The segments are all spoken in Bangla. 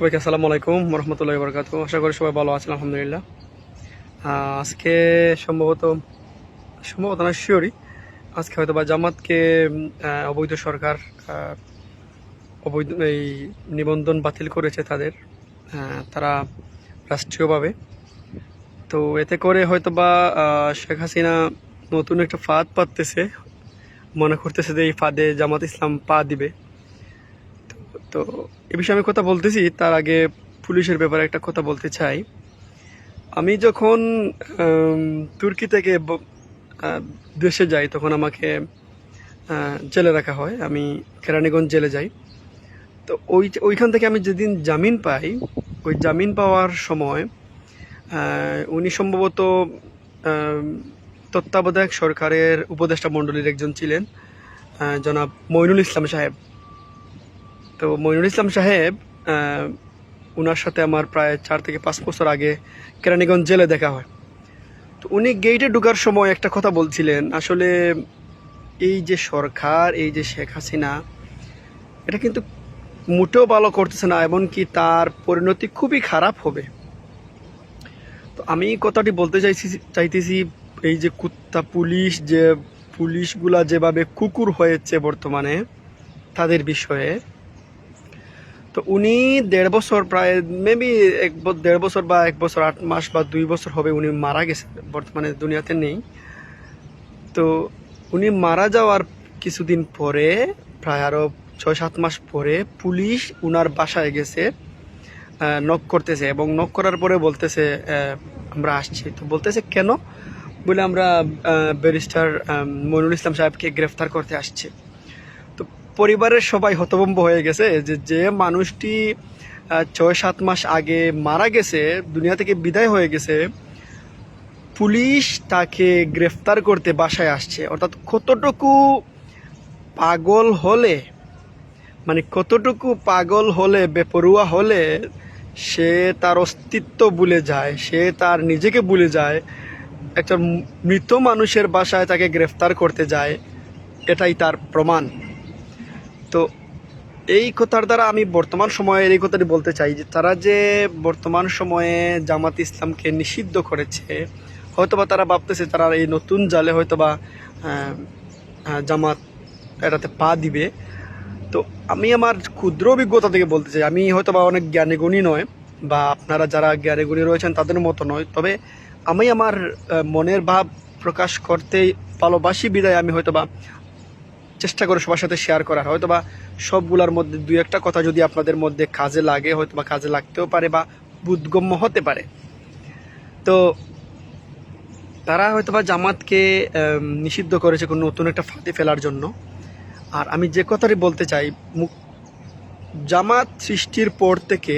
সবাইকে আসসালামু আলাইকুম রহমতুল্লাহ বরকাত আশা করি সবাই ভালো আছেন, আলহামদুলিল্লাহ। আজকে সম্ভবত সম্ভবত না শিওরই আজকে হয়তো বা জামাতকে অবৈধ সরকার অবৈধ, এই নিবন্ধন বাতিল করেছে তাদের তারা রাষ্ট্রীয়ভাবে। তো এতে করে হয়তো বা শেখ হাসিনা নতুন একটা ফাঁদ পাততেছে, মনে করতেছে যে এই ফাঁদে জামাত ইসলাম পা দিবে। তো এ বিষয়ে আমি কথা বলতেছি, তার আগে পুলিশের ব্যাপারে একটা কথা বলতে চাই। আমি যখন তুর্কি থেকে দেশে যাই, তখন আমাকে জেলে রাখা হয়। আমি কেরানীগঞ্জ জেলে যাই। তো ওই, ওইখান থেকে আমি যেদিন জামিন পাই, ওই জামিন পাওয়ার সময় উনি সম্ভবত তত্ত্বাবধায়ক সরকারের উপদেষ্টা মণ্ডলীর একজন ছিলেন জনাব মইনুল ইসলাম সাহেব। তো মইনুল ইসলাম সাহেব ওনার সাথে আমার প্রায় চার থেকে পাঁচ বছর আগে কেরানীগঞ্জ জেলে দেখা হয়। তো উনি গেইটে ঢোকার সময় একটা কথা বলছিলেন, আসলে এই যে সরকার, এই যে শেখ হাসিনা, এটা কিন্তু মোটেও ভালো করতেছে না, এমনকি তার পরিণতি খুবই খারাপ হবে। তো আমি কথাটি বলতে চাইছি, চাইতেছি এই যে কুত্তা পুলিশ, যে পুলিশগুলা যেভাবে কুকুর হয়েছে বর্তমানে, তাদের বিষয়ে তো উনি দেড় বছর প্রায় মেবি এক দেড় বছর বা এক বছর, আট মাস বা দুই বছর হবে উনি মারা গেছে, বর্তমানে দুনিয়াতে নেই। তো উনি মারা যাওয়ার কিছুদিন পরে, প্রায় আরও ছয়, সাত মাস পরে পুলিশ উনার বাসায় গেছে নক করতেছে এবং নক করার পরে বলতেছে আমরা আসছি। তো বলতেছে, কেন? বলে আমরা ব্যারিস্টার মইনুল ইসলাম সাহেবকে গ্রেফতার করতে আসছি। পরিবারের সবাই হতভম্ব হয়ে গেছে। যে যে মানুষটি ছয় সাত মাস আগে মারা গেছে, দুনিয়া থেকে বিদায় হয়ে গেছে, পুলিশ তাকে গ্রেফতার করতে বাসায় আসছে। অর্থাৎ কতটুকু পাগল হলে মানে কতটুকু পাগল হলে, বেপরুয়া হলে, সে তার অস্তিত্ব ভুলে যায়, সে তার নিজেকে ভুলে যায় একটা মৃত মানুষের বাসায় তাকে গ্রেফতার করতে যায়, এটাই তার প্রমাণ। তো এই কথার দ্বারা আমি বর্তমান সময়ে এই কথাটি বলতে চাই যে তারা যে বর্তমান সময়ে জামাত ইসলামকে নিষিদ্ধ করেছে, হয়তোবা তারা ভাবতেছে তারা এই নতুন জালে হয়তোবা জামাত এটাতে পা দিবে। তো আমি আমার ক্ষুদ্র অভিজ্ঞতা থেকে বলতে চাই, আমি হয়তোবা অনেক জ্ঞানী গুণী নয় বা আপনারা যারা জ্ঞানী গুণী রয়েছেন তাদের মতো নয়, তবে আমি আমার মনের ভাব প্রকাশ করতে ভালোবাসি বিদায় আমি হয়তোবা চেষ্টা করে সবার সাথে শেয়ার করার। হয়তো বা সবগুলোর মধ্যে দুই একটা কথা যদি আপনাদের মধ্যে কাজে লাগে হয়তো বা কাজে লাগতেও পারে বা বুদ্ধগম্য হতে পারে। তো তারা হয়তোবা জামাতকে নিষিদ্ধ করেছে কোনো নতুন একটা ফাঁদে ফেলার জন্য। আর আমি যে কথাটি বলতে চাই, মুখ জামাত সৃষ্টির পর থেকে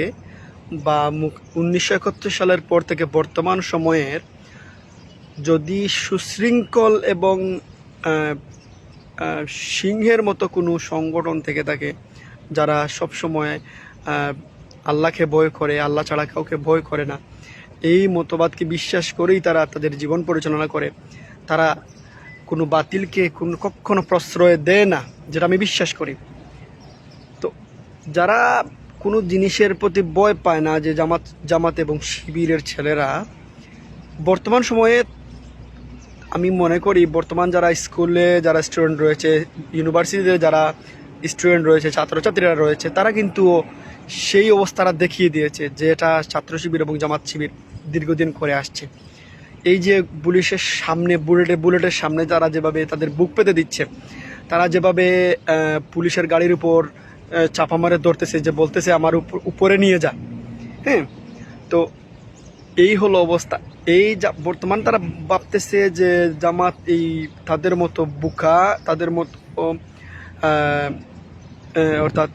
বা মুখ উনিশশো একাত্তর সালের পর থেকে বর্তমান সময়ের যদি সুশৃঙ্খল এবং সিংহের মতো কোনো সংগঠন থেকে থাকে যারা সবসময় আল্লাহকে ভয় করে, আল্লাহ ছাড়া কাউকে ভয় করে না। এই মতবাদকে বিশ্বাস করেই তারা তাদের জীবন পরিচালনা করে। তারা কোনো বাতিলকে কোনো কখনো প্রশ্রয় দেয় না, যেটা আমি বিশ্বাস করি। তো যারা কোনো জিনিসের প্রতি ভয় পায় না, যে জামাত জামাত এবং শিবিরের ছেলেরা, বর্তমান সময়ে আমি মনে করি বর্তমান যারা স্কুলে যারা স্টুডেন্ট রয়েছে ইউনিভার্সিটিতে যারা স্টুডেন্ট রয়েছে, ছাত্রছাত্রীরা রয়েছে, তারা কিন্তু সেই অবস্থাটা দেখিয়ে দিয়েছে যে এটা ছাত্র শিবির এবং জামাত শিবির দীর্ঘদিন করে আসছে। এই যে পুলিশের সামনে বুলেটে বুলেটের সামনে তারা যেভাবে তাদের বুক পেতে দিচ্ছে, তারা যেভাবে পুলিশের গাড়ির উপর চাপা মারে ধরতেছে, যে বলতেছে আমার উপরে নিয়ে যা। হ্যাঁ? তো এই হলো অবস্থা। এই বর্তমান তারা ভাবতেছে যে জামাত এই তাদের মতো বুকা, তাদের মতো অর্থাৎ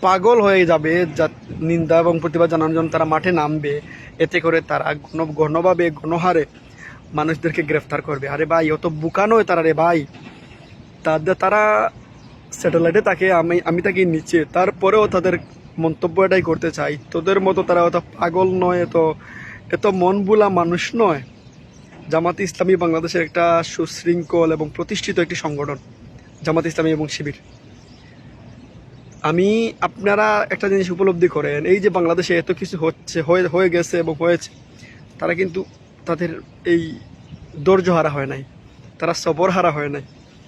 পাগল হয়ে যাবে, যা, নিন্দা এবং প্রতিবাদ জানানোর জন্য তারা মাঠে নামবে। এতে করে তারা ঘন, ঘনভাবে, ঘনহারে মানুষদেরকে গ্রেফতার করবে। আরে ভাই, অত বুকা নয় তারা রে ভাই। তাদের, তারা স্যাটেলাইটে তাকে আমি আমি তাকে নিচে। তারপরেও তাদের মন্তব্য এটাই করতে চাই। তোদের মতো তারা অত পাগল নয়, এত এত মন বুলা মানুষ নয়। জামাত ইসলামী বাংলাদেশের একটা সুশৃঙ্খল এবং প্রতিষ্ঠিত একটি সংগঠন, জামাত ইসলামী এবং শিবির। আমি, আপনারা একটা জিনিস উপলব্ধি করেন, এই যে বাংলাদেশে এত কিছু হচ্ছে, হয়ে গেছে এবং হয়েছে, তারা কিন্তু তাদের এই ধৈর্য হারা হয় নাই, তারা সবর হারা হয় নাই,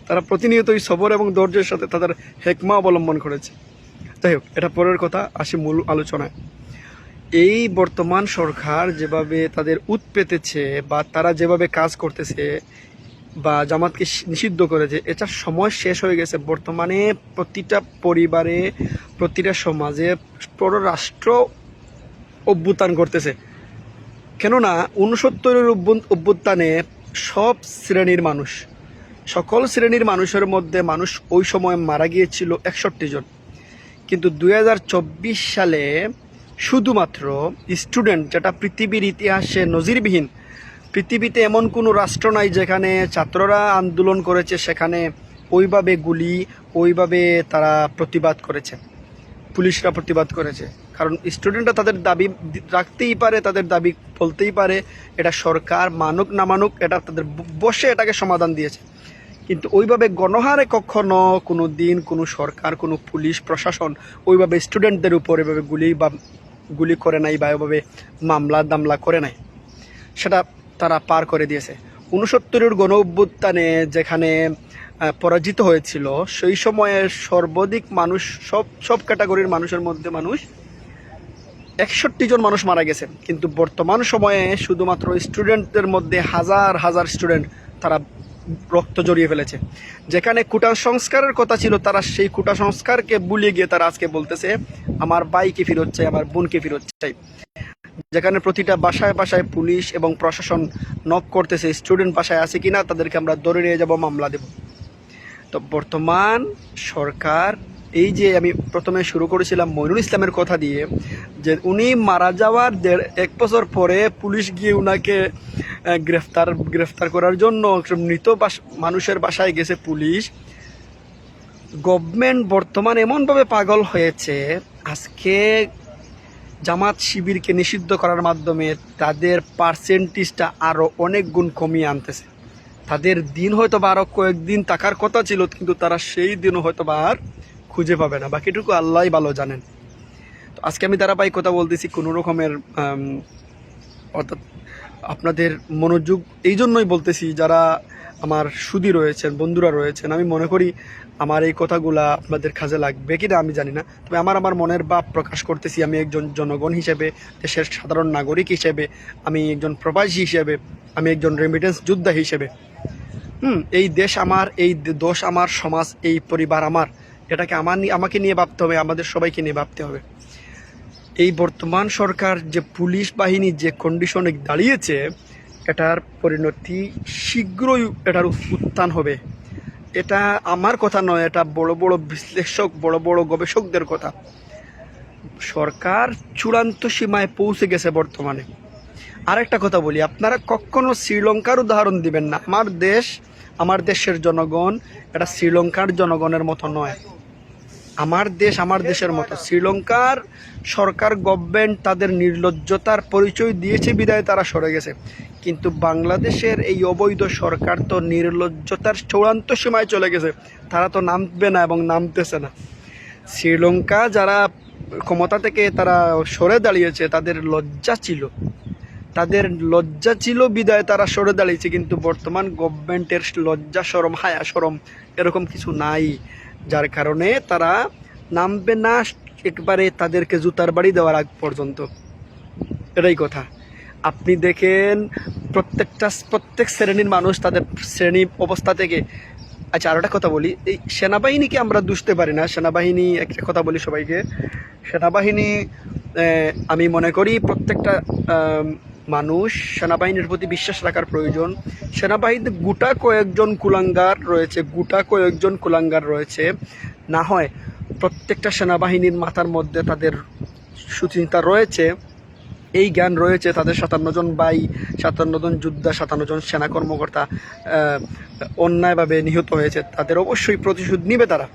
তারা প্রতিনিয়ত এই সবর এবং ধৈর্যের সাথে তাদের হেকমা অবলম্বন করেছে। যাই হোক, এটা পরের কথা, আসি মূল আলোচনায়। এই বর্তমান সরকার যেভাবে তাদের উৎ পেতেছে বা তারা যেভাবে কাজ করতেছে বা জামাতকে নিষিদ্ধ করেছে এটার সময় শেষ হয়ে গেছে। বর্তমানে প্রতিটা পরিবারে, প্রতিটা সমাজে পুরো রাষ্ট্র অভ্যুত্থান করতেছে কেননা উনসত্তরের অভ্যুত্থানে সব শ্রেণির মানুষ, সকল শ্রেণির মানুষের মধ্যে মানুষ ওই সময় মারা গিয়েছিল একষট্টি জন। কিন্তু দু হাজার চব্বিশ সালে শুধুমাত্র স্টুডেন্ট যেটা পৃথিবীর ইতিহাসে নজিরবিহীন, পৃথিবীতে এমন কোনো রাষ্ট্র নাই যেখানে ছাত্ররা আন্দোলন করেছে, সেখানে ওইভাবে গুলি, ওইভাবে তারা প্রতিবাদ করেছে, পুলিশরা প্রতিবাদ করেছে। কারণ স্টুডেন্টরা তাদের দাবি রাখতেই পারে, তাদের দাবি বলতেই পারে, এটা সরকার মানুক না মানুক, এটা তাদের বসে এটাকে সমাধান দিয়েছে। কিন্তু ওইভাবে গণহারে কখনো কোনো দিন কোনো সরকার, কোনো পুলিশ, প্রশাসন, ওইভাবে স্টুডেন্টদের উপর এভাবে গুলি বা গুলি করে নাই বা ওইভাবে মামলা দামলা করে নাই, সেটা তারা পার করে দিয়েছে। উনসত্তরের গণ অভ্যুত্থানে যেখানে পরাজিত হয়েছিল, সেই সময়ে সর্বাধিক মানুষ, সব সব ক্যাটাগরির মানুষের মধ্যে মানুষ একষট্টি জন মানুষ মারা গেছে। কিন্তু বর্তমান সময়ে শুধুমাত্র স্টুডেন্টদের মধ্যে হাজার হাজার স্টুডেন্ট তারা রক্ত জড়িয়ে ফেলেছে। যেখানে কুটা সংস্কারের কথা ছিল, তারা সেই কুটা সংস্কারকে বুলিয়ে গিয়ে তারা আজকে বলতেছে, আমার বাইকে ফেরত চাই, আমার বোনকে ফেরত চাই। যেখানে প্রতিটা বাসায় বাসায় পুলিশ এবং প্রশাসন নক করতেছে স্টুডেন্ট বাসায় আছে কিনা, তাদেরকে আমরা ধরে নিয়ে যাব, মামলা দেব। তো বর্তমান সরকার এই যে আমি প্রথমে শুরু করেছিলাম মইনুল ইসলামের কথা দিয়ে, যে উনি মারা যাওয়ার দেড় এক বছর পরে পুলিশ গিয়ে উনাকে গ্রেফতার গ্রেফতার করার জন্য মৃত মানুষের বাসায় গেছে পুলিশ। গভর্নমেন্ট বর্তমান এমনভাবে পাগল হয়েছে, আজকে জামাত শিবিরকে নিষিদ্ধ করার মাধ্যমে তাদের পার্সেন্টেজটা আরও অনেক গুণ কমিয়ে আনতেছে। তাদের দিন হয়তো বা আরও কয়েকদিন থাকার কথা ছিল, কিন্তু তারা সেই দিনও হয়তো বা আর খুঁজে পাবে না। বাকিটুকু আল্লাহই ভালো জানেন। তো আজকে আমি ধারাবাহিক কথা বলতেছি, কোনো রকমের অর্থাৎ আপনাদের মনোযোগ, এই জন্যই বলতেছি যারা আমার সুদী রয়েছেন, বন্ধুরা রয়েছেন, আমি মনে করি আমার এই কথাগুলা আপনাদের কাজে লাগবে কিনা আমি জানি না। তবে আমার আমার মনের ভাব প্রকাশ করতেছি আমি একজন জনগণ হিসেবে, দেশের সাধারণ নাগরিক হিসেবে, আমি একজন প্রবাসী হিসেবে, আমি একজন রেমিটেন্স যোদ্ধা হিসেবে। হুম, এই দেশ আমার, এই দোষ আমার, সমাজ, এই পরিবার আমার। এটাকে আমার আমাকে নিয়ে ভাবতে হবে, আমাদের সবাইকে নিয়ে ভাবতে হবে। এই বর্তমান সরকার যে পুলিশ বাহিনী যে কন্ডিশনে দাঁড়িয়েছে, এটার পরিণতি শীঘ্রই এটার উত্থান হবে। এটা আমার কথা নয়, এটা বড় বড় বিশ্লেষক, বড় বড় গবেষকদের কথা। সরকার চূড়ান্ত সীমায় পৌঁছে গেছে বর্তমানে। আরেকটা কথা বলি, আপনারা কখনো শ্রীলঙ্কার উদাহরণ দিবেন না। আমার দেশ, আমার দেশের জনগণ, এটা শ্রীলঙ্কার জনগণের মতো নয়। আমার দেশ, আমার দেশের মতো। শ্রীলঙ্কার সরকার গভর্নমেন্ট তাদের নির্লজ্জতার পরিচয় দিয়েছে, বিদায় তারা সরে গেছে। কিন্তু বাংলাদেশের এই অবৈধ সরকার তো নির্লজ্জতার চূড়ান্ত সীমায় চলে গেছে। তারা তো নামবে না এবং নামতেছে না। শ্রীলঙ্কা যারা ক্ষমতা থেকে তারা সরে দাঁড়িয়েছে, তাদের লজ্জা ছিল। তাদের লজ্জা ছিল, বিদায় তারা সরে দাঁড়িয়েছে, কিন্তু বর্তমান গভর্নমেন্টের লজ্জা, সরম, হায়া, সরম, এরকম কিছু নাই। যার কারণে তারা নামবে না, একবারে তাদেরকে জুতার বাড়ি দেওয়ার আগ পর্যন্ত। এটাই কথা। আপনি দেখেন, প্রত্যেকটা, প্রত্যেক শ্রেণির মানুষ তাদের শ্রেণি অবস্থা থেকে আচ্ছা আর একটা কথা বলি, এই সেনাবাহিনীকে আমরা দুষতে পারি না। সেনাবাহিনী একটা কথা বলি সবাইকে। সেনাবাহিনী আমি মনে করি প্রত্যেকটা মানুষ, সেনাবাহিনীর প্রতি বিশ্বাস রাখার প্রয়োজন। সেনাবাহিনীতে গোটা কয়েকজন কুলাঙ্গার রয়েছে, গোটা কয়েকজন কুলাঙ্গার রয়েছে। না হয় প্রত্যেকটা সেনাবাহিনীর মাথার মধ্যে তাদের সুচিন্তা রয়েছে। এই জ্ঞান রয়েছে তাদের সাতান্ন জন বাই সাতান্ন জন যোদ্ধা, সাতান্ন জন সেনা কর্মকর্তা অন্যায়ভাবে নিহত হয়েছে। তাদের অবশ্যই প্রতিশোধ নিবে তারা।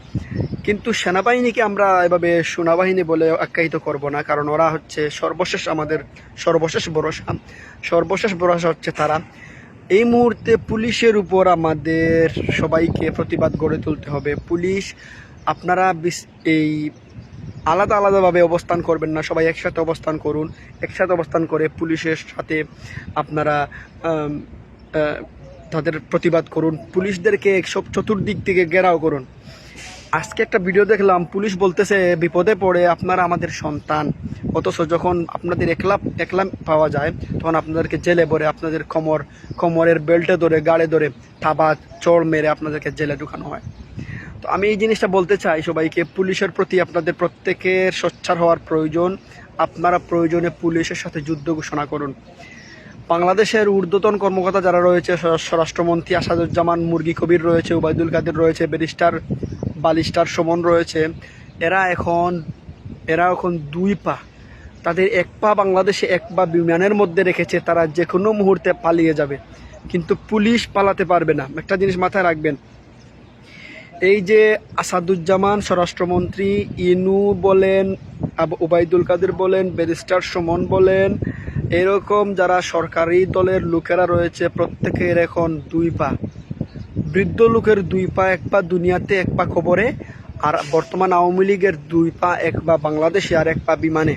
কিন্তু সেনাবাহিনীকে আমরা এভাবে সেনাবাহিনী বলে আখ্যায়িত করব না, কারণ ওরা হচ্ছে সর্বশেষ আমাদের সর্বশেষ ভরসা। সর্বশেষ ভরসা হচ্ছে তারা। এই মুহূর্তে পুলিশের উপর আমাদের সবাইকে প্রতিবাদ গড়ে তুলতে হবে। পুলিশ, আপনারা এই আলাদা আলাদাভাবে অবস্থান করবেন না, সবাই একসাথে অবস্থান করুন। একসাথে অবস্থান করে পুলিশের সাথে আপনারা তাদের প্রতিবাদ করুন। পুলিশদেরকে সব চতুর্দিক থেকে ঘেরাও করুন। আজকে একটা ভিডিও দেখলাম, পুলিশ বলতেছে, বিপদে পড়ে আপনারা আমাদের সন্তান। অথচ যখন আপনাদের একলা একলা পাওয়া যায়, তখন আপনাদেরকে জেলে ভরে, আপনাদের কোমর, কোমরের বেল্টে ধরে গাড়ে ধরে থাবা, চড় মেরে আপনাদেরকে জেলে ঢুকানো হয়। তো আমি এই জিনিসটা বলতে চাই সবাইকে, পুলিশের প্রতি আপনাদের প্রত্যেকের সোচ্চার হওয়ার প্রয়োজন। আপনারা প্রয়োজনে পুলিশের সাথে যুদ্ধ ঘোষণা করুন। বাংলাদেশের ঊর্ধ্বতন কর্মকর্তা যারা রয়েছে স্বরাষ্ট্রমন্ত্রী আসাদুজ্জামান, মুরগি কবির রয়েছে, উবায়দুল কাদের রয়েছে, ব্যারিস্টার বালিস্টার সমন রয়েছে, এরা এখন এরা এখন দুই পা। তাদের এক পা বাংলাদেশে, এক পা বিমানের মধ্যে রেখেছে, তারা যে কোনো মুহূর্তে পালিয়ে যাবে। কিন্তু পুলিশ পালাতে পারবে না। একটা জিনিস মাথায় রাখবেন এই যে আসাদুজ্জামান স্বরাষ্ট্রমন্ত্রী ইনু বলেন ওবায়দুল কাদের বলেন, ব্যারিস্টার সুমন বলেন, এরকম যারা সরকারি দলের লোকেরা রয়েছে, প্রত্যেকের এখন দুই পা। বৃদ্ধ লোকের দুই পা, এক পা দুনিয়াতে, এক পা খবরে, আর বর্তমান আওয়ামী লীগের দুই পা, এক পা বাংলাদেশে, আর এক পা বিমানে।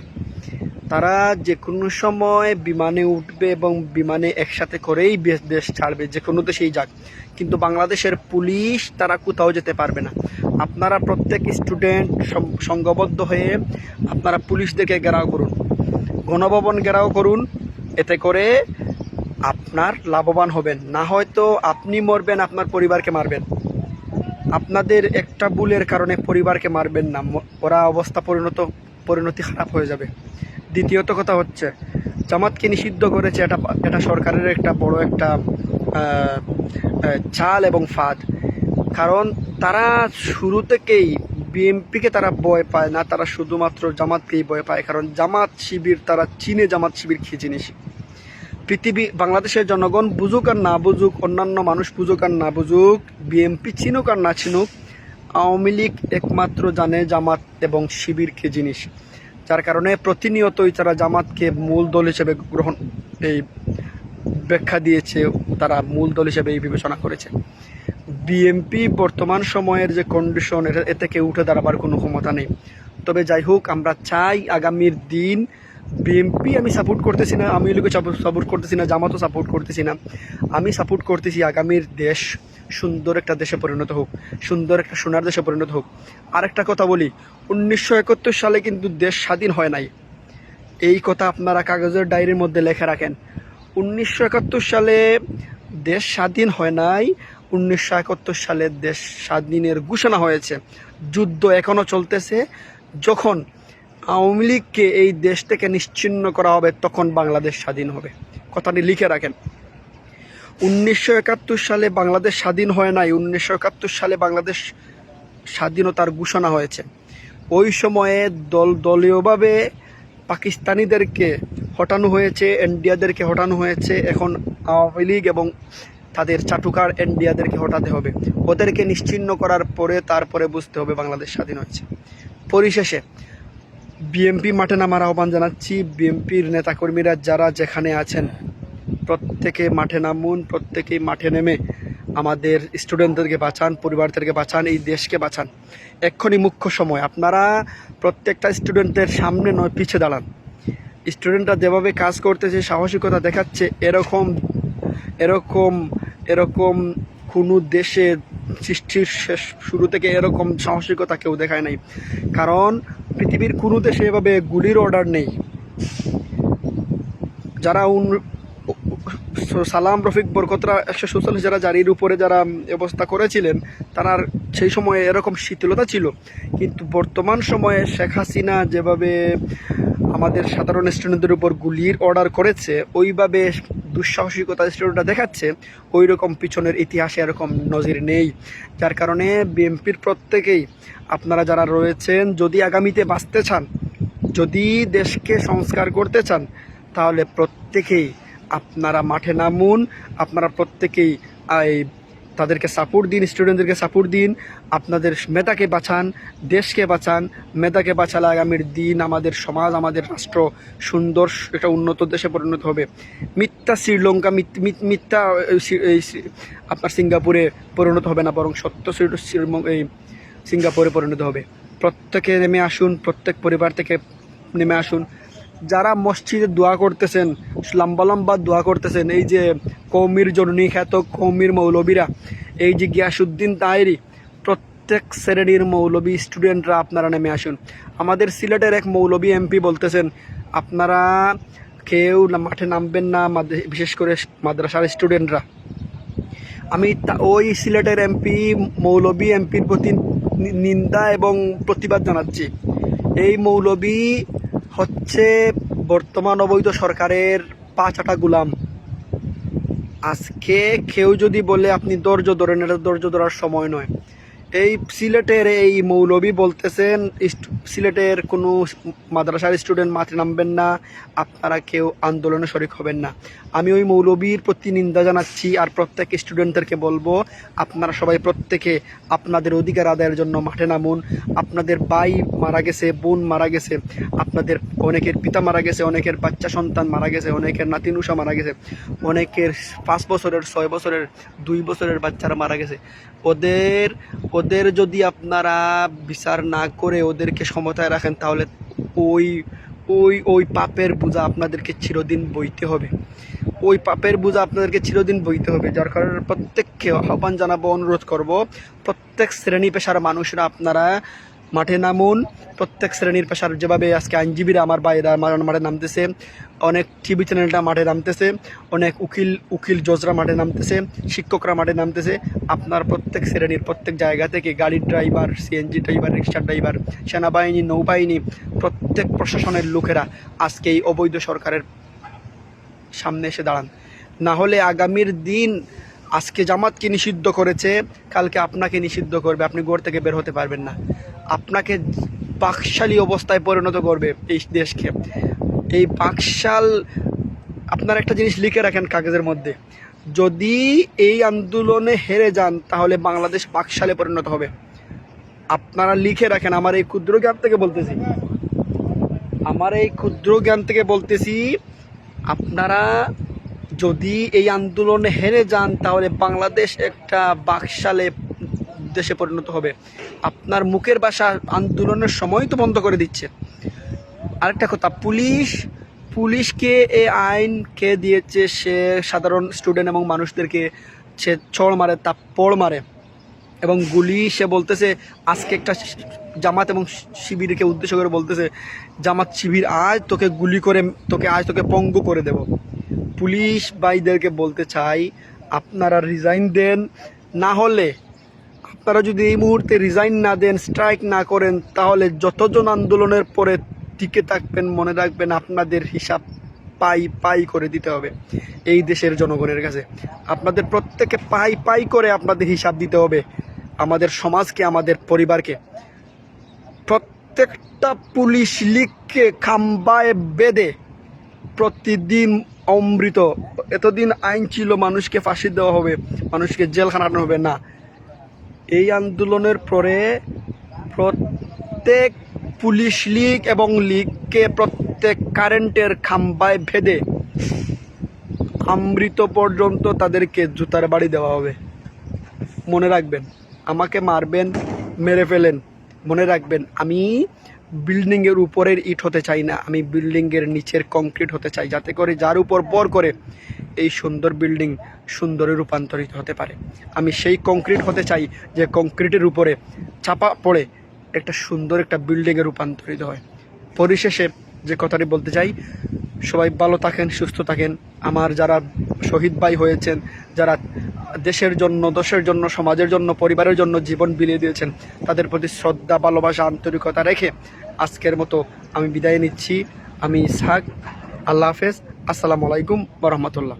তারা যে কোনো সময় বিমানে উঠবে এবং বিমানে একসাথে করেই দেশ ছাড়বে যে কোনো দেশেই যাক। কিন্তু বাংলাদেশের পুলিশ তারা কোথাও যেতে পারবে না। আপনারা প্রত্যেক স্টুডেন্ট সংঘবদ্ধ হয়ে আপনারা পুলিশদেরকে ঘেরাও করুন। গণভবন ঘেরাও করুন। এতে করে আপনার লাভবান হবেন। না হয়তো আপনি মরবেন, আপনার পরিবারকে মারবেন। আপনাদের একটা ভুলের কারণে পরিবারকে মারবেন না। ওরা অবস্থা পরিণত, পরিণতি খারাপ হয়ে যাবে। দ্বিতীয়ত কথা হচ্ছে, জামাতকে নিষিদ্ধ করেছে এটা এটা সরকারের একটা বড় একটা চাল এবং ফাঁদ। কারণ তারা শুরু থেকেই বিএমপিকে তারা ভয় পায় না, তারা শুধুমাত্র জামাতকেই ভয় পায়। কারণ জামাত শিবির, তারা চীনে জামাত শিবির কি জিনিস পৃথিবী, বাংলাদেশের জনগণ বুঝুক আর না বুঝুক, অন্যান্য মানুষ বুঝুক আর না বুঝুক বিএমপি চিনুক আর না চিনুক, আওয়ামী লীগ একমাত্র জানে জামাত এবং শিবির কি জিনিস যার কারণে প্রতিনিয়তই তারা জামাতকে মূল দল হিসেবে গ্রহণ, এই ব্যাখ্যা দিয়েছে, তারা মূল দল হিসেবে এই বিবেচনা করেছে। বিএমপি বর্তমান সময়ের যে কন্ডিশন এটা, এ থেকে উঠে দাঁড়াবার কোনো ক্ষমতা নেই। তবে যাই হোক, আমরা চাই আগামীর দিন বিএমপি আমি সাপোর্ট করতেছি না, আমি লোকে সাপোর্ট করতেছি না, জামাতও সাপোর্ট করতেছি না। আমি সাপোর্ট করতেছি আগামীর দেশ। সুন্দর একটা দেশে পরিণত হোক, সুন্দর একটা সোনার দেশে পরিণত হোক। আরেকটা কথা বলি, উনিশশো একাত্তর সালে কিন্তু দেশ স্বাধীন হয় নাই। এই কথা আপনারা কাগজের ডায়েরির মধ্যে লেখে রাখেন। উনিশশো একাত্তর সালে দেশ স্বাধীন হয় নাই, উনিশশো একাত্তর সালে দেশ স্বাধীনের ঘোষণা হয়েছে। যুদ্ধ এখনও চলতেছে। যখন আওয়ামী লীগকে এই দেশ থেকে নিশ্চিন্ন করা হবে, তখন বাংলাদেশ স্বাধীন হবে। কথাটি লিখে রাখেন। উনিশশো একাত্তর সালে বাংলাদেশ স্বাধীন হয় নাই, উনিশশো একাত্তর সালে বাংলাদেশ স্বাধীনতার ঘোষণা হয়েছে। ওই সময়ে দল দলীয়ভাবে পাকিস্তানিদেরকে হটানো হয়েছে ইন্ডিয়াদেরকে হটানো হয়েছে। এখন আওয়ামী লীগ এবং তাদের চাটুকার ইন্ডিয়াদেরকে হটাতে হবে। ওদেরকে নিশ্চিহ্ন করার পরে তারপরে বুঝতে হবে বাংলাদেশ স্বাধীন হয়েছে। পরিশেষে বিএমপি মাঠে নামার আহ্বান জানাচ্ছি। বিএমপির নেতাকর্মীরা যারা যেখানে আছেন প্রত্যেকে মাঠে নামুন, প্রত্যেকেই মাঠে নেমে আমাদের স্টুডেন্টদেরকে বাঁচান, পরিবারদেরকে বাঁচান, এই দেশকে বাঁচান। এক্ষুনি মুখ্য সময়, আপনারা প্রত্যেকটা স্টুডেন্টদের সামনে নয়, পিছে দাঁড়ান। স্টুডেন্টরা যেভাবে কাজ করতেছে, সাহসিকতা দেখাচ্ছে, এরকম এরকম এরকম কোনো দেশে সৃষ্টির শেষ শুরু থেকে এরকম সাহসিকতা কেউ দেখায় নাই। কারণ পৃথিবীর কোনো দেশে এভাবে গুলির অর্ডার নেই। যারা সালাম, রফিক বরকতরা একশো সুচল্লিশ যারা জারির উপরে যারা ব্যবস্থা করেছিলেন, তার সেই সময়ে এরকম শীতলতা ছিল। কিন্তু বর্তমান সময়ে শেখ হাসিনা যেভাবে আমাদের সাধারণ স্টুডেন্টদের উপর গুলির অর্ডার করেছে, ওইভাবে দুঃসাহসিকতা স্টুডেন্টরা দেখাচ্ছে ওই রকম পিছনের ইতিহাসে এরকম নজির নেই। যার কারণে বিএনপির প্রত্যেকেই, আপনারা যারা রয়েছেন, যদি আগামীতে বাঁচতে চান, যদি দেশকে সংস্কার করতে চান, তাহলে প্রত্যেকেই আপনারা মাঠে নামুন, আপনারা প্রত্যেকেই তাদেরকে সাপোর্ট দিন স্টুডেন্টদেরকে সাপোর্ট দিন, আপনাদের মেধাকে বাঁচান, দেশকে বাঁচান, মেধাকে বাঁচালে আগামীর দিন আমাদের সমাজ, আমাদের রাষ্ট্র সুন্দর, একটা উন্নত দেশে পরিণত হবে। মিথ্যা শ্রীলঙ্কা, মিথ- মিথ- মিথ্যা আপনার সিঙ্গাপুরে পরিণত হবে না, বরং সত্য এই, সিঙ্গাপুরে পরিণত হবে। প্রত্যেকে নেমে আসুন, প্রত্যেক পরিবার থেকে নেমে আসুন। যারা মসজিদে দোয়া করতেছেন, লম্বা লম্বা দোয়া করতেছেন, এই যে কৌমির জননী খ্যাত কৌমির মৌলবীরা, এই যে গিয়াসুদ্দিন তাইরি, প্রত্যেক শ্রেণির মৌলবী স্টুডেন্টরা আপনারা নেমে আসুন। আমাদের সিলেটের এক মৌলবী এমপি বলতেছেন, আপনারা কেউ মাঠে নামবেন না বিশেষ করে মাদ্রাসার স্টুডেন্টরা আমি ওই সিলেটের এমপি মৌলবী এমপির প্রতি নিন্দা এবং প্রতিবাদ জানাচ্ছি। এই মৌলবী হচ্ছে বর্তমান অবৈধ সরকারের পাঁচ আটা গুলাম। আজকে কেউ যদি বলে আপনি ধৈর্য ধরেন, এটা ধৈর্য ধরার সময় নয়। এই সিলেটের এই মৌলবী বলতেছেন সিলেটের কোনো মাদ্রাসার স্টুডেন্ট মাঠে নামবেন না, আপনারা কেউ আন্দোলনে শরিক হবেন না। আমি ওই মৌলবীর প্রতি নিন্দা জানাচ্ছি আর প্রত্যেক স্টুডেন্টদেরকে বলব, আপনারা সবাই প্রত্যেকে আপনাদের অধিকার আদায়ের জন্য মাঠে নামুন। আপনাদের ভাই মারা গেছে, বোন মারা গেছে, আপনাদের অনেকের পিতা মারা গেছে, অনেকের বাচ্চা সন্তান মারা গেছে, অনেকের নাতিনুষা মারা গেছে, অনেকের পাঁচ বছরের, ছয় বছরের, দুই বছরের বাচ্চারা মারা গেছে। ওদের ওদের যদি আপনারা বিচার না করে ওদেরকে সমতায় রাখেন, তাহলে ওই ওই ওই পাপের বোঝা আপনাদেরকে চিরদিন বইতে হবে। ওই পাপের বোঝা আপনাদেরকে চিরদিন বইতে হবে, যার কারণে প্রত্যেককে আহ্বান জানাব, অনুরোধ করব, প্রত্যেক শ্রেণি পেশার মানুষরা আপনারা মাঠে নামুন। প্রত্যেক শ্রেণির পেশার যেভাবে আজকে আইনজীবীরা আমার বাইরা মাঠে নামতেছে, অনেক টিভি চ্যানেলটা মাঠে নামতেছে, অনেক উকিল উকিল জজরা মাঠে নামতেছে, শিক্ষকরা মাঠে নামতেছে। আপনার প্রত্যেক শ্রেণির প্রত্যেক জায়গা থেকে গাড়ির driver CNG driver, rickshaw driver, সেনাবাহিনী, নৌবাহিনী, প্রত্যেক প্রশাসনের লোকেরা আজকে এই অবৈধ সরকারের সামনে এসে দাঁড়ান। না হলে আগামীর দিন আজকে জামাতকে নিষিদ্ধ করেছে, কালকে আপনাকে নিষিদ্ধ করবে, আপনি ঘর থেকে বের হতে পারবেন না। আপনাকে বাকশালী অবস্থায় পরিণত করবে এই দেশকে। এই বাকশাল আপনার একটা জিনিস লিখে রাখেন কাগজের মধ্যে। যদি এই আন্দোলনে হেরে যান, তাহলে বাংলাদেশ বাকশালে পরিণত হবে। আপনারা লিখে রাখেন, আমার এই ক্ষুদ্র জ্ঞান থেকে বলতেছি। আমার এই ক্ষুদ্র জ্ঞান থেকে বলতেছি, আপনারা যদি এই আন্দোলনে হেরে যান, তাহলে বাংলাদেশ একটা বাকশালে দেশে পরিণত হবে। আপনার মুখের ভাষা আন্দোলনের সময় তো বন্ধ করে দিচ্ছে। আরেকটা কথা, পুলিশ পুলিশকে এই আইন কে দিয়েছে সে সাধারণ স্টুডেন্ট এবং মানুষদেরকে সে ছড় মারে, তাপ্পড় মারে। এবং গুলি, সে বলতেছে, আজকে একটা জামাত এবং শিবিরকে উদ্দেশ্য করে বলতেছে, জামাত শিবির, আজ তোকে গুলি করে, তোকে, আজ তোকে পঙ্গু করে দেব। পুলিশ ভাইদেরকে বলতে চাই, আপনারা রিজাইন দেন, না হলে আপনারা যদি এই মুহূর্তে রিজাইন না দেন স্ট্রাইক না করেন, তাহলে যতজন আন্দোলনের পরে টিকে থাকবেন, মনে রাখবেন আপনাদের হিসাব পাই পাই করে দিতে হবে এই দেশের জনগণের কাছে। আপনাদের প্রত্যেকে পাই পাই করে আপনাদের হিসাব দিতে হবে আমাদের সমাজকে, আমাদের পরিবারকে। প্রত্যেকটা পুলিশ লিগকে খাম্বায় বেঁধে প্রতিদিন অমৃত। এতদিন আইন ছিল, মানুষকে ফাঁসি দেওয়া হবে, মানুষকে জেল খানানো হবে। না এই আন্দোলনের পরে প্রত্যেক পুলিশ লীগ এবং লীগকে প্রত্যেক কারেন্টের খাম্বায় ভেদে আমৃত পর্যন্ত তাদেরকে জুতার বাড়ি দেওয়া হবে। মনে রাখবেন, আমাকে মারবেন, মেরে ফেলেন। মনে রাখবেন, আমি বিল্ডিংয়ের উপরের ইট হতে চাই না। আমি বিল্ডিংয়ের নিচের কংক্রিট হতে চাই যাতে করে যার উপর বর করে এই সুন্দর বিল্ডিং সুন্দরে রূপান্তরিত হতে পারে। আমি সেই কংক্রিট হতে চাই যে কংক্রিটের উপরে চাপা পড়ে একটা সুন্দর একটা বিল্ডিংয়ে রূপান্তরিত হয়। পরিশেষে যে কথাটি বলতে চাই, সবাই ভালো থাকেন, সুস্থ থাকেন। আমার যারা শহীদ ভাই হয়েছেন, যারা দেশের জন্য দেশের জন্য, সমাজের জন্য, পরিবারের জন্য জীবন বিলিয়ে দিয়েছেন, তাদের প্রতি শ্রদ্ধা, ভালোবাসা, আন্তরিকতা রেখে আজকের মতো আমি বিদায় নিচ্ছি। আমি ইসহাক, আল্লাহ হাফেজ। আসসালামু আলাইকুম রহমতুল্লাহ।